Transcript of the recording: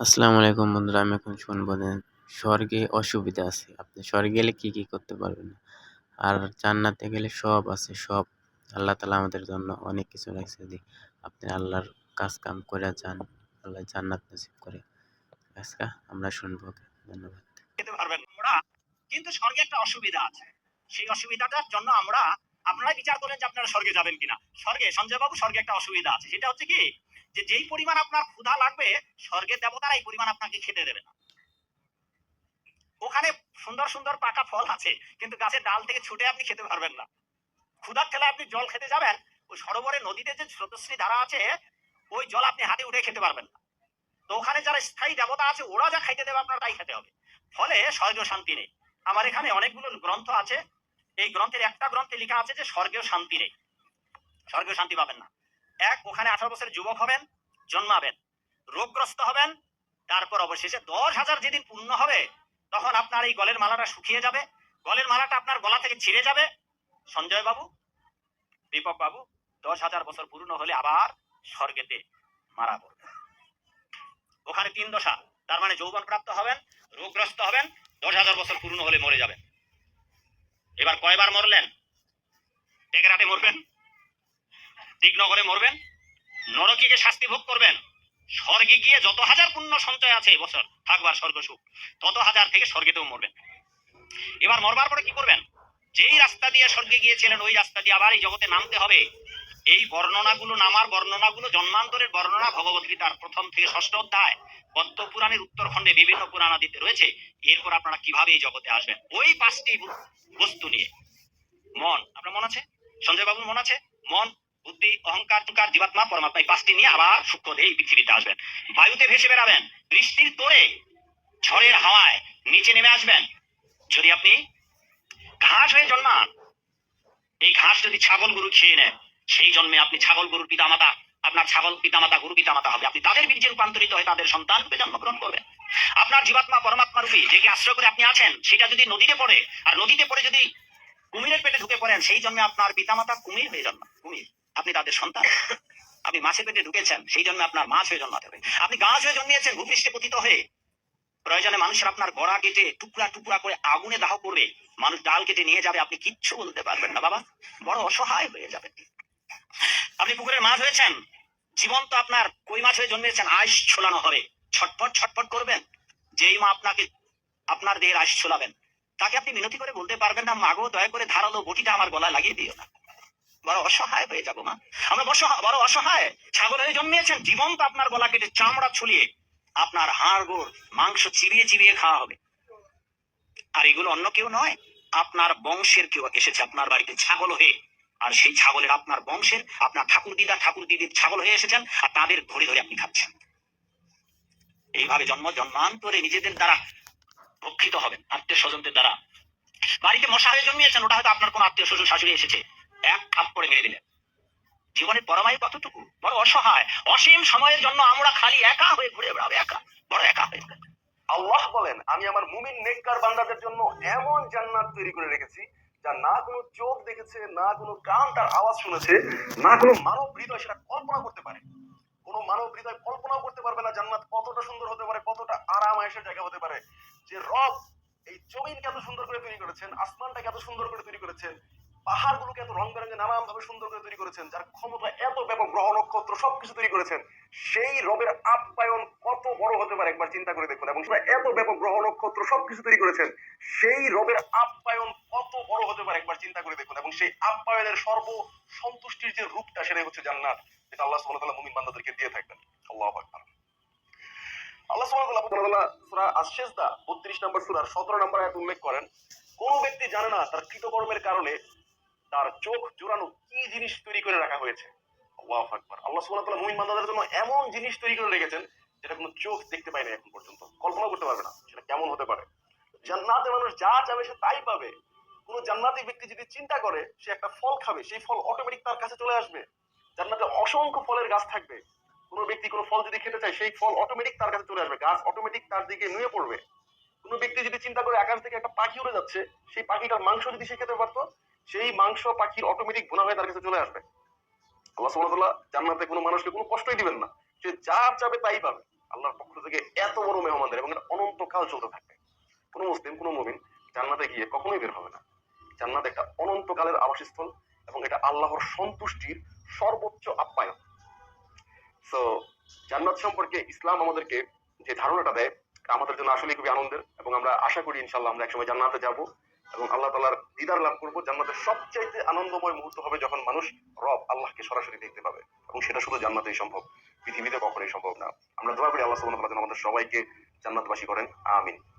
আসসালামু আলাইকুম বন্ধুরা, আমি এখন শুনব স্বর্গে অসুবিধা আছে, আপনি স্বর্গে গেলে কি কি করতে পারবেন? আর জান্নাতে গেলে সব আছে, সব। আল্লাহ তালা আমাদের জন্য অনেক কিছু রাখছে, যদি আপনি আল্লাহর কাজ কাম করে যান, আল্লাহ জান্নাত নসিব করে। আজকে আমরা শুনব ধন্যবাদ। কিন্তু স্বর্গে একটা অসুবিধা আছে। সেই অসুবিধাটার জন্য আমরা আপনারা বিচার করেন যে আপনারা স্বর্গে যাবেন কিনা। স্বর্গে, সঞ্জয় বাবু স্বর্গে একটা অসুবিধা আছে, সেটা হচ্ছে কি? যে যেই পরিমাণ আপনার ক্ষুধা লাগবে, স্বর্গের দেবতারা এই পরিমাণ আপনাকে খেতে দেবে না। ওখানে সুন্দর সুন্দর পাকা ফল আছে, কিন্তু গাছের ডাল থেকে ছুটে আপনি খেতে পারবেন না। ক্ষুধার ঠেলে আপনি জল খেতে যাবেন, ওই সরোবরে নদীতে যে স্রোতশ্রী ধারা আছে, ওই জল আপনি হাতে উঠে খেতে পারবেন না। তো ওখানে যারা স্থায়ী দেবতা আছে, ওরা যা খাইতে দেবে আপনার তাই খেতে হবে। ফলে স্বর্গীয় শান্তি নেই। আমার এখানে অনেকগুলো গ্রন্থ আছে। এই গ্রন্থের একটা গ্রন্থে লেখা আছে যে স্বর্গীয় শান্তি নেই। স্বর্গীয় শান্তি পাবেন না। এক, ওখানে আঠারো বছরের যুবক হবেন। জন্মাবেন। রোগগ্রস্ত হবেন, তারপর অবশেষে দশ হাজার যেদিন পূর্ণ হবে, তখন আপনার এই গলের মালাটা শুকিয়ে যাবে। গলের মালাটা আপনার গলা থেকে ছিঁড়ে যাবে। সঞ্জয় বাবু দীপক বাবু দশ হাজার বছর পূর্ণ হলে আবার স্বর্গেতে মারা পড়বে ওখানে তিন দশা, তার মানে যৌবন প্রাপ্ত হবেন, রোগগ্রস্ত হবেন, দশ হাজার বছর পূর্ণ হলে মরে যাবেন। এবার কয়বার মরলেন? টেকেরাটে মরবেন? দিগনগরে মরবেন? নরকিকে শাস্তি ভোগ করবেন। স্বর্গে গিয়ে যত হাজার পুণ্য সঞ্চয় আছে বছর থাকবার স্বর্গ সুখ, তত হাজার থেকে স্বর্গেতেও মরবেন। এবার মরবার পরে কি করবেন? যেই রাস্তা দিয়ে স্বর্গে গিয়েছিলেন, ওই রাস্তা দিয়ে আবার এই জগতে নামতে হবে। এই বর্ণনাগুলো, নামার বর্ণনাগুলো, জন্মান্তরের বর্ণনা ভগবত গীতার প্রথম থেকে ষষ্ঠ অধ্যায় পদ্ম পুরাণের উত্তরখণ্ডে বিভিন্ন পুরাণাদিতে রয়েছে। এরপর আপনারা কীভাবে এই জগতে আসবেন? ওই পাঁচটি বস্তু নিয়ে। মন, আপনার মন আছে? সঞ্জয় বাবুর মন আছে? মন বুদ্ধি অহংকার, তুকার, জীবাত্মা পরমাত্মা এই পাঁচটি নিয়ে আবার সূক্ষ্ম দিয়ে এই পৃথিবীতে আসবেন। বায়ুতে ভেসে বেড়াবেন, বৃষ্টির তোড়ে ঝড়ের হাওয়ায় নিচে নেমে আসবেন। যদি আপনি ঘাস হয়ে জন্মান, এই ঘাস যদি ছাগল গরু খেয়ে নেয়, সেই জন্মে আপনি ছাগল গরুর পিতামাতা, আপনার ছাগল পিতামাতা, গরু পিতামাতা হবে। আপনি তাদের বীর্যে রূপান্তরিত হয়ে তাদের সন্তান রূপে জন্মগ্রহণ করবেন। আপনার জীবাত্মা পরমাত্মা রূপী যে কি আশ্রয় করে আপনি আছেন, সেটা যদি নদীতে পড়ে, আর নদীতে পড়ে যদি কুমিরের পেটে ঢুকে পড়েন, সেই জন্মে আপনার পিতামাতা কুমির হয়ে জন্ম কুমির। আপনি তাদের সন্তান। আপনি মাছের পেটে ঢুকেছেন, সেই জন্য আপনার মাছ হয়ে জন্মাতে হবে। আপনি গাছ হয়ে জন্মিয়েছেন, ভূপৃষ্ঠে পতিত হয়ে। প্রয়োজনে মানুষের আপনার গড়া কেটে টুকরা টুকরা করে আগুনে দাহ করবে। মানুষ ডাল কেটে নিয়ে যাবে, আপনি কিচ্ছু বলতে পারবেন না, বাবা। বড় অসহায় হয়ে যাবেন। আপনি পুকুরের মাছ হয়েছেন জীবন্ত আপনার কই মাছ হয়ে জন্মেছেন, আইস ছোলানো হবে। ছটপট ছটপট করবেন। যেই মা আপনাকে, আপনার দেহের আইস ছোলাবেন, তাকে আপনি মিনতি করে বলতে পারবেন না মাগো দয়া করে ধারালো বটিটা আমার গলায় লাগিয়ে দিও না। বড় অসহায় হয়ে যাব মা। আমরা বড় অসহায়। ছাগল হয়ে জন্মিয়েছেন, জীবন্ত আপনার গলা কেটে চামড়া ছুলিয়ে আপনার হাড়, গোড়, মাংস চিবিয়ে চিবিয়ে খাওয়া হবে। আর এগুলো অন্য কেউ নয়, আপনার বংশের কেউ এসেছে আপনার বাড়িতে ছাগল হয়ে। আর সেই ছাগলের আপনার বংশের, আপনার ঠাকুর দিদা, ঠাকুর দিদির ছাগল হয়ে এসেছেন আর তাদের ধরে ধরে আপনি খাচ্ছেন। এইভাবে জন্ম জন্মান্তরে নিজেদের দ্বারা ভক্ষিত হবেন, আত্মীয় স্বজনদের দ্বারা। বাড়িতে মশা হয়ে জন্মিয়েছেন, ওটা হয়তো আপনার কোন আত্মীয় শ্বশুর শাশুড়ি এসেছে। এক থাপ করে মেরে দিলেন। জীবনের পরমায়ু কতটুকু? বড় অসহায়। অসীম সময়ের জন্য আমরা খালি একা হয়ে ঘুরে বেড়াবো, একা, বড় একা হয়ে আল্লাহ বলেন, আমি আমার মুমিন নেককার বান্দাদের জন্য এমন জান্নাত তৈরি করে রেখেছি, যা না কোনো চোখ দেখেছে, না কোনো কান তার আওয়াজ শুনেছে, না কোনো মানব হৃদয় সেটা কল্পনা করতে পারে। কোনো মানব হৃদয় কল্পনাও করতে পারবে না জান্নাত কতটা সুন্দর হতে পারে, কতটা আরাম আয়েসের জায়গা হতে পারে। যে রব এই জমিনকে এত সুন্দর করে তৈরি করেছেন, আসমানটাকে এত সুন্দর করে তৈরি করেছেন পাহাড়গুলোকে এত রং বেরঙে নানান ভাবে সুন্দর করে তৈরি করেছেন, যার ক্ষমতা এত ব্যাপক, গ্রহ নক্ষত্র সবকিছু তৈরি করেছেন, সেই রবের আপ্যায়ন কত বড় হতে পারে একবার চিন্তা করে দেখুন। এবং এত ব্যাপক, গ্রহ নক্ষত্র সবকিছু তৈরি করেছেন, সেই রবের আপ্যায়ন কত বড় হতে পারে একবার চিন্তা করে দেখুন। এবং সেই আপ্যায়নের সর্ব সন্তুষ্টির যে রূপটা, সেটাই হচ্ছে জান্নাত, যেটা আল্লাহ সুবহানাহু ওয়া মুমিন বান্দাদেরকে দিয়ে থাকবেন। আল্লাহু আকবার। আল্লাহ সুবহানাহু ওয়া তাআলা সূরা আশ-সিজদা 32 নম্বর সূরার 17 নম্বর আয়াত উল্লেখ করেন, কোন ব্যক্তি জানে না তার কৃতকর্মের কারণে তার চোখ জোড়ানো কি জিনিস তৈরি করে রাখা হয়েছে? আকবার। আল্লাহ মুমিন জন্য এমন জিনিস তৈরি করে রেখেছেন যেটা কোনো চোখ দেখতে এখন পর্যন্ত। কল্পনা করতে পারবে না সেটা কেমন হতে পারে। জান্নাতে মানুষ যা চাবে সে তাই পাবে। কোনো জান্নাতি ব্যক্তি যদি চিন্তা করে, সে একটা ফল খাবে, সেই ফল অটোমেটিক তার কাছে চলে আসবে। জান্নাতে অসংখ্য ফলের গাছ থাকবে। কোনো ব্যক্তি কোনো ফল যদি খেতে চায়, সেই ফল অটোমেটিক তার কাছে চলে আসবে। গাছ অটোমেটিক তার দিকে নুয়ে পড়বে। কোনো ব্যক্তি যদি চিন্তা করে আকাশ থেকে একটা পাখি উড়ে যাচ্ছে, সেই পাখিটার মাংস যদি সে খেতে পারতো সেই মাংস পাখির অটোমেটিক বোনা হয়ে তার কাছে চলে আসবে। আল্লাহ সুবহানাহু জান্নাতে কোনো মানুষকে কোনো কষ্টই দিবেন না। সে যা চাবে তাই পাবে। আল্লাহর পক্ষ থেকে এত বড় মেহমানদের এবং অনন্তকাল চলতে থাকবে। কোনো মুসলিম, কোনো মুমিন জান্নাতে গিয়ে কখনোই বের হবে না। জান্নাত একটা অনন্তকালের আবাসস্থল এবং এটা আল্লাহর সন্তুষ্টির সর্বোচ্চ আপ্যায়ন। সো জান্নাত সম্পর্কে ইসলাম আমাদেরকে যে ধারণাটা দেয় আমাদের জন্য আসলে খুবই আনন্দের এবং আমরা আশা করি ইনশাল্লাহ আমরা একসময় জান্নাতে যাব। এবং আল্লাহ তালার দিদার লাভ করব জান্নাতের সবচাইতে আনন্দময় মুহূর্ত হবে যখন মানুষ রব আল্লাহকে সরাসরি দেখতে পাবে। এবং সেটা শুধু জান্নাতেই সম্ভব, পৃথিবীতে কখনোই সম্ভব না। আমরা দোয়া করি আল্লাহ সুবাহ আমাদের সবাইকে জান্নাতবাসী করেন। আমিন।